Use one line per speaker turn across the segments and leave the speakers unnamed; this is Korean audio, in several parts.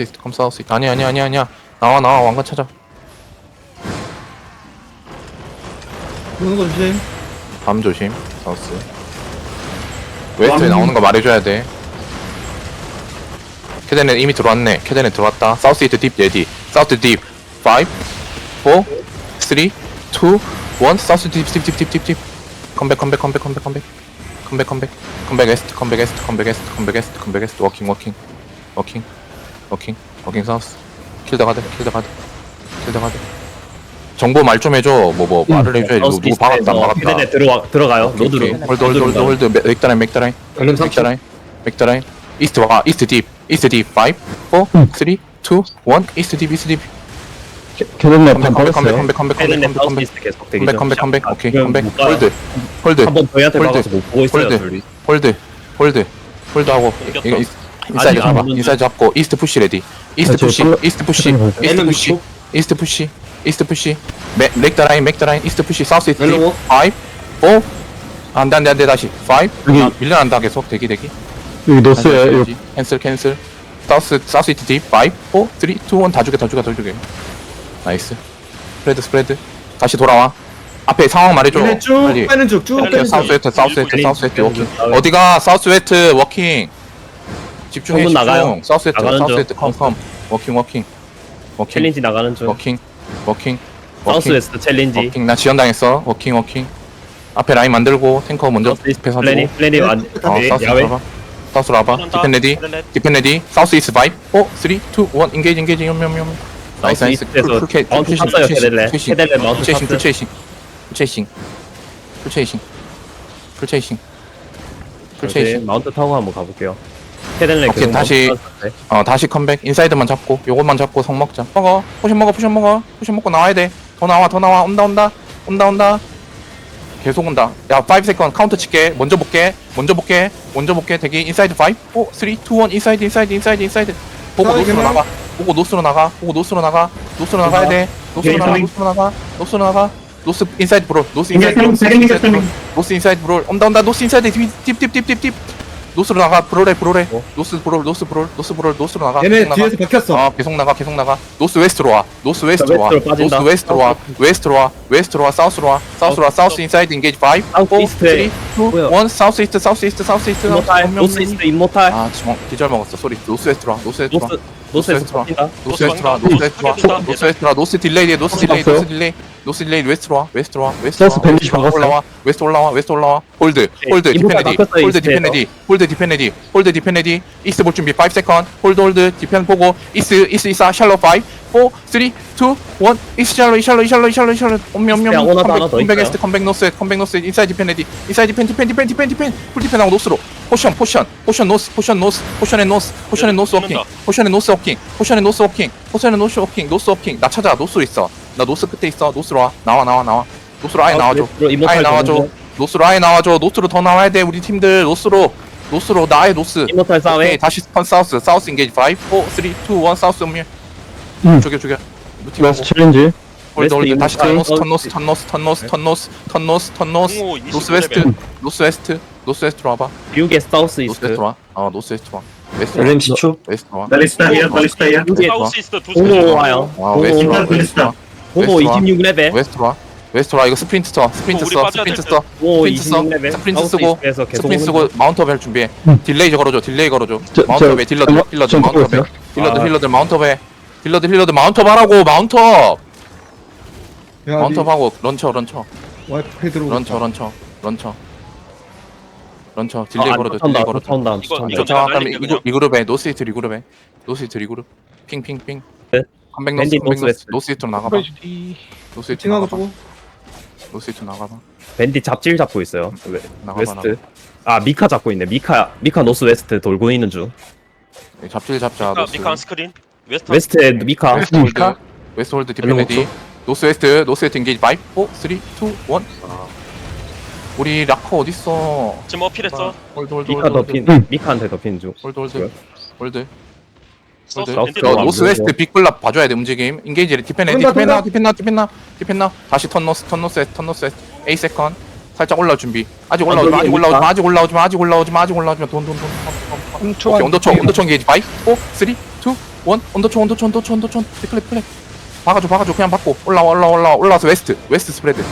사우스 이스트 컴 사우스 이스트 아니야 아니야 아니야 아니야. 나와 나와. 왕관 찾아.
보는 거 조심.
밤 조심. 사우스. 웨스트에 나오는 거 말해줘야 돼. 캐덴에 이미 들어왔네. 캐덴에 들어왔다. 사우스 이스트 딥 레디. 사우스 딥 5 4 3 2 1 사우스 딥딥딥딥딥 컴백 컴백 컴백 컴백 컴백. 컴백 컴백. 컴백 에스트. 컴백 에스트. 컴백 에스트. 컴백 에스트. 컴백 에스트. 워킹 워킹. 워킹 워킹 워킹 사우스 킬더 가드 킬더 가드 킬더 가드 정보 말 좀 해줘 뭐 뭐 말을 해줘야지 누구 누구 박았다 박았다
헤덴에 들어와 들어가요. 로드로.
홀드 홀드 홀드 홀드 맥다라인 맥다라인
방금 3초.
맥다라인 맥다라인 이스트 와 이스트 딥 이스트 딥 5 4 3 2 1 이스트 딥 이스트 딥 컴백
반
컴백 컴백
빠졌어요.
컴백 컴백 컴백
사우스
컴백
이스트 계속 대기 중.
컴백 컴백 컴백 오케이 컴백
못 가요.
홀드 홀드
한번 저희한테
홀드.
막아서 못 보고 있어요.
홀드.
둘이.
홀드 홀드 홀드 하고
옮겼어.
이거 이스- 인사이드
아직 안
잡아. 인사이드 잡고 이스트 푸시 레디. 이스트
아, 저
푸시 이스트 푸시. 이스트
멜로
푸시. 이스트 푸시 이스트 푸시. 맥 맥다라인 맥다라인 이스트 푸시 사우스 이스트
멜로
5 4 안돼 안돼 안돼 다시. 5
여기-
아, 밀려난다 계속. 대기 대기.
여기 노스에 요.
캔슬 캔슬 사우스 사우스 이트 딥. 5 4 3 2 1다 죽여 다 죽여 다 죽여. 나이스. 스프레드 스프레드. 다시 돌아와. 앞에 상황 말해줘.
얘네 쭉
빨리.
빼는 중, 쭉
오케이,
빼는 중.
사우스 웨스트 사우스 웨스트 사우스 웨스트. 워킹. 어디가? 사우스 웨스트 워킹 집중해
나가요.
집중 사우스 웨스트
나가는
사우스
중.
웨스트. 컴컴. 워킹 워킹. 워킹.
챌린지 나가는 중.
워킹 워킹
사우스 웨스트 챌린지.
워킹. 나 지연당했어. 워킹 워킹. 앞에 라인 만들고 탱커 먼저
사우스 이스트
앞에 사주고.
플래닝 플래닝 안.
어
네,
사우스
야외.
라바 사우스 라바 디펜 레디. 디펜 레디. 사우스 이스 바이 4 3 2 1 인게이지 인게이지 염염염 나이스 나이스.
이스트에서
풀캐
마운트 탔어요, 헤델레. 헤델레 마운트
풀체이싱
탔어요.
풀체이싱. 풀체이싱. 풀체이싱. 풀체이싱.
오케이,
풀체이싱
마운트 타고 한번 가볼게요. 헤덴레
오케이, 다시. 어 다시 컴백. 인사이드만 잡고 요것만 잡고 성 먹자. 먹어. 포션 먹어 포션 먹어. 포션 먹고 나와야 돼더 나와 더 나와. 온다 온다. 온다 온다. 계속 온다. 야 5 세컨 카운터 칠게. 먼저 볼게. 먼저 볼게. 먼저 볼게. 대기. 인사이드 5 4 3 2 1 인사이드 인사이드 인사이드 인사이드. 보고
자,
노스로 나가. 보고 노스로 나가. 보고 노스로 나가. 노스로 나가야 돼. 노스로 나가. 노스로 나가. 노스로 나가. 노스 인사이드 브롤. 노스 인사이드 브롤
선생님,
노스 인사이드 브롤
선생님.
노스 인사이드 브롤. 온다 온다. 노스 인사이드 딥딥딥딥딥 노스로 나가 브롤해 브롤해
어?
노스 브롤 노스 브롤 노스 브롤 노스로 나가
얘네
계속 나가.
뒤에서 박혔어.
아 계속 나가 계속 나가 노스 웨스트로 와 노스 웨스트로 와
웨스트로 빠진다.
노스 웨스트로 와 웨스트로 와 웨스트로 와 사우스로 와 사우스로 와 사우스 인사이드 인게이지 5 4
사우스
3 2
이스트에
1
뭐야?
사우스 이스트 사우스 이스트 사우스 이스트
인모탈. 노스 이스트 인모탈.
아 지금 기절 먹었어 소리 노스 웨스트로 와 노스 웨스트로 와
노스 노스 웨스트
웨스트로.
바뀐다.
노스 웨스트로 와
노스
노스 웨스트로 와 노스 웨스트로 와 노스 딜레이 노스 딜레이? 노스 딜레이 노스 딜레이 웨스트로 와 웨스트로 와 웨스트로 와 웨스트로
박았어요.
올라와 웨스트 올라와 웨스트 올라와. 홀드 홀드
인모탈
디펜레디
바꿨어요,
홀드
이스트에서.
디펜레디 홀드 디펜레디 홀드 디펜레디. 이스트 볼 준비 5 세컨 홀드 홀드 디펜 보고 이스트 이스트 이사 샬로 5 4 3 2 1 이스트 샬로 이 샬로 이 샬로 이 샬로 이 샬로 엄미 엄미
그냥
엄미
오너도 하나 더
컴백
있어요.
에스트 컴백 노스 컴백 노스. 인사이드 디펜레디 인사이드 디펜 디펜 디펜 디펜 디펜. 풀 디펜하고 노스로. 포션 포션 포션 노스 포션 노스 포션의 노스 포션의 노스 워킹
붙는다.
포션의 노스 워킹 포션의 노스 워킹 포션의 노스 워킹 노스 워킹. 나 찾아 노스로 있어 나 노스 끝에 있어. 노스로 와. 나와 나와 나와. 노스로 아예 나와줘. 아예 나와줘. 노스로 아예 나와줘. 노스로 더 나와야 돼 우리 팀들. 노스로. 노스로. 나의 노스. 오케이
싸웨.
다시 턴 사우스. 사우스 인게이지 5 4 3 2 1 사우스 음미
음.
죽여 죽여.
웨스트 챌린지.
홀드 홀드
웨스트
다시
인모탈,
턴 노스 턴 노스 턴 노스 턴 노스 턴 노스 턴 노스 턴 노스. 노스 웨스트. 노스 웨스트. 노스 웨스트로 와봐.
미국의 사우스
노스
이스트.
웨스트로 와어 노스 웨스트로 와. 웨스트
10초.
웨스트로 와.
발리스타이야, 발리스타이야.
미국의
사우스 이스트 두 스케줄.
와요.
와 웨스트로 와. 웨스트로 와 와.
26레벨.
웨스트로 와 웨스트로 와 이거 스프린트 써 스프린트
우리
써
빠져야
스프린트
될써오
스프린트 써
26레벨.
스프린트 쓰고 스프린트 쓰고 마운트업에 준비해
음.
딜레이 걸어줘 딜레이 걸어줘
저-
마운트업에
저-
딜러들
저-
딜러들
좀
마운트업에? 딜러들
아.
딜러들 마운트업에 딜러들 힐러들 마운트업 하라고 마운트업
야,
마운트업 하고 런처 런처
들어오고.
런처 런처 런처 런처 딜레이
아,
걸어줘 딜레이 걸어줘
이거-. 이거 그냥
그다음에 이,
그냥.
그룹에 노스이트 리그룹에 노스이트 리그룹 핑핑핑
네.
컴백 노스
밴디
컴백 노스
노스 웨스트.
노스이트로 나가봐 노스이트로
팅하고
나가봐
주고.
노스이트로 나가봐
밴디 잡질 잡고 있어요. 웨,
나가봐
웨스트. 아 미카 잡고 있네. 미카 미카 노스 웨스트 돌고 있는 중.
나가. 잡질 잡자
미카
노스
미카 스크린. 웨스트.
웨스트에 미카.
웨스트 홀드
미카?
웨스트 홀드
멜로
디펜레디 노스 웨스트 노스 웨스트 인게이지 5 4 3 2 1 우리 라커 어딨어
지금 어필했어.
홀드 홀드
미카
홀드
더핀.
응.
미카한테 더핀 중.
홀드 홀드? 홀드 저
들어와.
노스 웨스트 빅블랍 봐줘야 돼 움직임. 인게이지 디펜 레디
턴다,
디펜나
턴다.
디펜 나 디펜 나 디펜 나 다시 턴 노스 턴 노스 턴 노스 A 세컨 살짝 올라올 준비. 아직 올라오지 마 아직 올라오지 마 아직 올라오지 마 아직 올라오지 마 아직 올라오지 마돈돈돈. 오케이 언더총 언더총 게이지 5 4 3 2 1 언더촌 언더촌 언더촌 언더촌 플랩 플랩 박아줘 박아줘. 그냥 받고. 올라와 올라와 올라와. 올라와서 웨스트 웨스트 스프레드.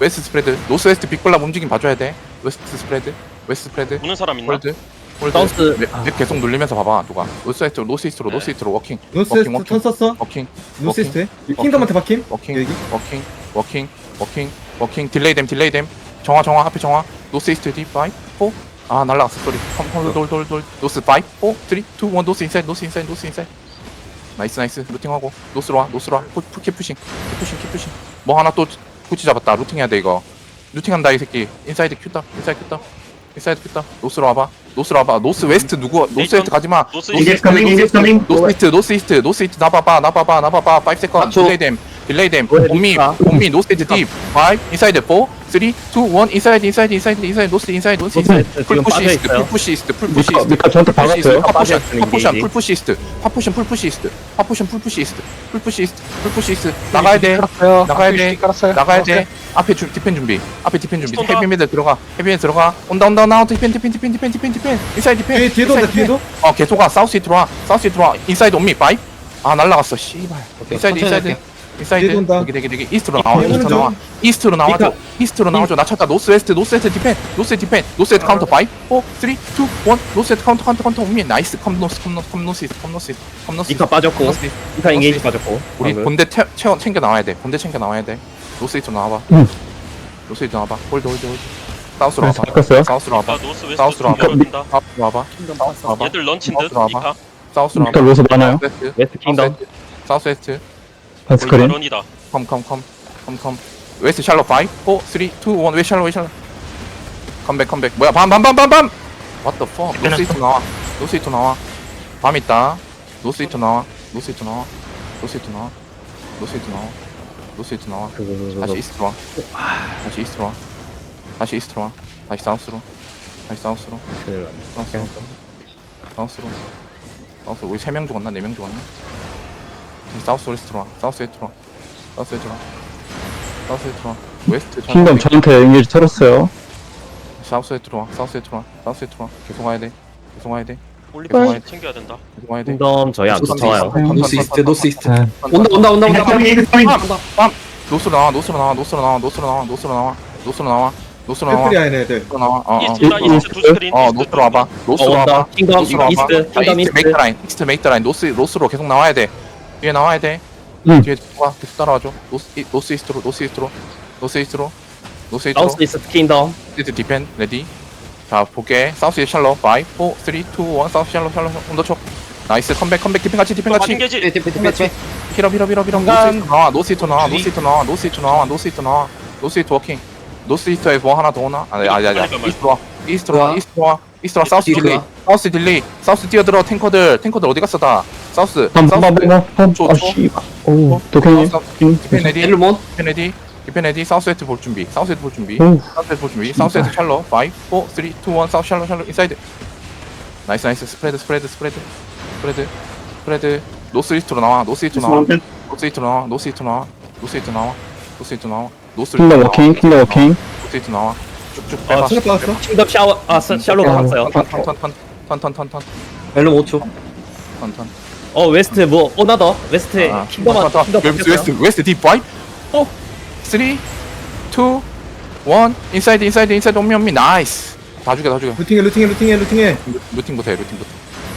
웨스트 스프레드. 노스 웨스트 빅블랍 움직임 봐줘야 돼. 웨스트 스프레드 웨스트 스프레드.
보는 사람 있나?
홀드 홀드
사우스-
맵, 맵 계속 눌리면서 봐봐 누가. 노스 웨스트 노스 이스트로
네.
노스 이스트로 워킹.
노스웨스트 턴 썼어?
워킹.
노스웨스트에? 킹덤한테 박힘?
워킹.
여기?
워킹. 워킹. 워킹. 워킹. 딜레이 됨 딜레이 됨. 정화 정화 앞에 정화. 노스 이스트 디5 4 아 날라갔어. 쏘리. 컴컴돌돌돌 노스 5 4 3 2 1 노스 인사이드 노스 인사이드 노스 인사이드. 나이스 나이스. 루팅하고. 노스로 와 노스로 와. 푸, 푸, 킵 푸싱 킵 푸싱 킵 푸싱 뭐 하나 또 구치 잡았다. 루팅 해야 돼 이거. 루팅 한다 이 새끼. 인사이드 큐다. 인사이드 큐다. 인사이드 큐다. 노스로 와봐 노스로 와봐. 노스 웨스트 누구 노스 웨스트 가지마.
노스
노스 이스트 노스 이스트 노스 이스트 노스 이스트 노스 이스트 나봐봐 나봐봐 나봐봐. 5 세컨 딜레이 됨 딜레이
됨왜
온미? 온미 노스 이스트 딥5 인사이드 4 3 2 1 인사이드 인사이드 인사이드 인사이드 노스 인사이드 노스
노스
인사이드 풀
지금
푸시
빠져
이스트
있어요.
풀 푸시 이스트 풀 푸시
미카,
이스트
미카 저한테 박았어요.
파포션
빠져
파포션
있는
풀 푸시 이스트 파포션 풀 푸시 이스트 파포션 풀 푸시 이스트 풀 푸시 이스트 풀 푸시 이스트 나가야 돼. 나가야 돼 나가야 돼. 앞에 주, 디펜 준비. 앞에 디펜 준비.
스톤다.
헤비 미들 들어가. 헤비 미들 들어가. 온다 온다 온다. 디펜 디펜 디펜 디펜 디펜 디펜. 인사이드 디펜.
뒤에, 뒤에도 온다,
인사이드 디펜.
뒤에도?
어 계속 와. 사우스 이트로 와. 사우스 이트로 와. 인사이드 온미 파이 아 날라갔어. 씨발. 인사이드 인사이드 인사이드
뒤에도 온다.
되게 되게 되게 이스트로 나와 이스트로. 나와 이스트로 나와줘
니가-
이스트로 나와줘 나 찾다 노스 웨스트 노스 웨스트 디펜 노스 웨스트 디펜 노스 웨스트 카운터 5 4 3 2 1 노스 웨스트 카운터 카운터 카운터 온미 나이스 컴 노스 컴 노스 컴 노스 이스트 컴 노스 이스트 컴 노스
미카 빠졌고
노스 이스트.
미카 인게이지
노스
빠졌고
우리
방금.
본대 태, 채워, 챙겨 나와야 돼. 본대 챙겨 나와야 돼. 노스이트 나와봐.
응.
노스이트 나와봐. 홀드 홀드 홀드. 사우스로
네,
와봐.
바꿨어요.
사우스로 와봐.
아 노스 웨스트
사우스로 와봐. 사우스로 와봐. 사우스로 와봐.
얘들 런친 듯
사우스로 와봐.
미카
사우스로
미카
와봐.
로스 많아요.
사우스웨스트.
웨스트 킹덤
사우스웨스트.
거의
반스크린.
런이다
컴컴컴. 컴컴. 웨스트 샬로 5 4 3 2 1. 웨 샬로 웨 샬로. 컴백 컴백. 뭐야? 밤 밤 밤 밤 밤. What the fuck? 노스이트 나와. 노스이트 나와. 밤 있다. 노스이트 나와. 노스이트 나와. 노스이트 나와. 노스이트 나와. 노스이트 나와. 다시 이스트로 와. 다시 이스트로 와. 다시 이스트로 와. 다시 사우스로. 다시 사우스로. 사우스로. 사우스로. 사우스로. 우리 3명 죽었나? 4명 죽었나? 사우스 웨스트로 와. 사우스 웨스트로 와. 사우스 웨스트로 와. 사우스 웨스트로 와. 웨스트
킹덤 저한테 인게이지 털었어요.
사우스 웨스트로 와. 사우스 웨스트로 와. 사우스 웨스트로 와. 계속 와야 돼. 계속 와야 돼.
올리브 챙겨야 된다
계속 와야 돼.
킹덤 저희 안 쫓아와요
노스 이스트, 노스 이스트.
네.
온다,
온다, 온다,
빰! 노스로 나와, 노스로 나와, 노스로 나와, 노스로 나와, 노스로 나와, 노스로 나와, 노스로 나와,
애들.
노스로 나와, 어, 어.
이스트다
이-
이스트 두 스크린
어,
이스트
노스로 와봐.
어
노스로 와봐.
온다 킹덤
노스로 와봐.
이스트
아,
킹덤
이스트
이스트
메이크 라인, 이스트 메이크 라인, 노스 노스로 계속 나와야 돼. 뒤에 나와야 돼.
응.
뒤에 와, 계속 따라와줘. 노스 이- 노스 이스트로, 노스 이스트로, 노스 이스트로, 노스 이스트로.
사우스 이스트 킹덤.
이스트 디펜 레디. 자, 볼게. 사우스 이스트 샬로 5, 4, 3, 2, 1. 사우스 샬로 샬로 온더 촉. 나이스. 컴백 컴백. 디펜 같이 디펜 같이. 히러 히러 히러 히러 노스이트 나와 노스이트 나와 노스이트 나와 노스이트 나와 노스이트 나와. 노스이트 워킹. 노스이트에 뭐 하나 더 오나? 아니 아니 아니. 이스트로 와. 이스트로 와 이스트로 와. 이스트로 와. 사우스 딜레이. 사우스 딜레이. 사우스 뛰어들어 탱커들. 탱커들 어디 갔어 다 사우스. 사우스.
저,
저.
어, 어? 도케님.
아, 디펜 레디. 엘몬 디펜 레디. 디펜 레디. 사우스 헤드 볼 준비. 사우스 헤드 볼 준비. 사우스 헤드 볼 준비. 사우스 헤드 샬러. 5 4 3 2 1 사우스 샬러 샬러. 인사이드 나이스 나이스. 스프레드 스프레드 스프레드. 스프레드. 스프레드. 노스 이스트로 나와. 노스 이스트로 나와. 노스 이스트로 나와. 노스 이스트로 나와. 노스 이스트 나와. 노스 이스트 나와. 노스
킬러 워킹 킬러 킹.
노스 이스트 나와. 쭉쭉 빼봐.
아, 체력
샤워 아 샬로 받았어요.
턴턴턴턴턴턴턴
멜론 5초.
턴턴.
어 웨스트 뭐 오나더 웨스트
아,
킹덤
턴, 턴,
킹덤
웨스트 웨스트 웨스트 딥 파이 4 3 2 1 인사이드 인사이드 인사이드 온미 온미. 나이스. 다 죽여 다 죽여.
루팅해, 루팅해, 루팅해, 루팅해.
루팅부터 해 루팅부터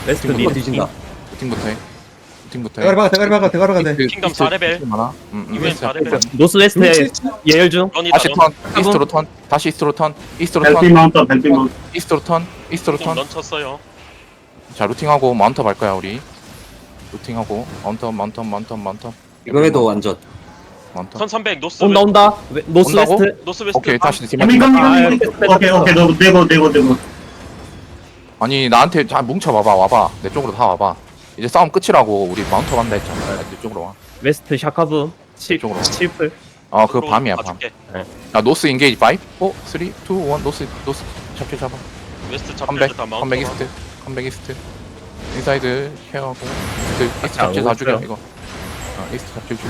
웨스트
킹덤
미드
뒤진다.
루팅부터 해. 루팅부터 해.
대가리 박아, 대가리 박아, 대가리 박아, 돼.
킹덤 4레벨.
많아? 음, 음,
이번엔
웨스트.
4레벨.
노스 웨스트에 예열 중.
런이다
다시
런.
턴 이스트로 턴. 다시 이스트로 턴. 이스트로 턴.
마운터, 벨비 마운터.
이스트로 턴. 이스트로
좀
턴.
런 쳤어요.
자 루팅하고 마운터 갈 거야 우리 루팅하고 마운터 마운터 마운터 마운터
이번에도 완전.
마운터
1300 노스
온다
웨-
온다 웨- 노스
온다고?
웨스트
노스 웨스트
오케이 다시
가민, 가민,
아,
가민. 오케이, 오케이. 너, 내고, 내고, 내고.
아니 나한테 잘 뭉쳐봐봐 와봐 내 쪽으로 다 와봐 이제 싸움 끝이라고 우리 마운터 간다 했잖아 내 쪽으로 와
웨스트 샤카브 7
이쪽으로.
7풀
아, 그거 밤이야, 밤.
봐줄게.
야, 노스 인게이지 5, 4, 3, 2, 1, 노스, 노스, 잡혀, 잡아.
웨스트
컴백,
다 마운트
컴백 이스트, 컴백 이스트. 인사이드 케어하고, 이스트, 이스트
아,
잡지 다 죽여. 이거. 아, 이스트 잡지 죽여.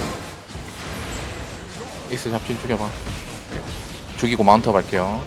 이스트 잡지 죽여봐. 죽이고 마운터 갈게요.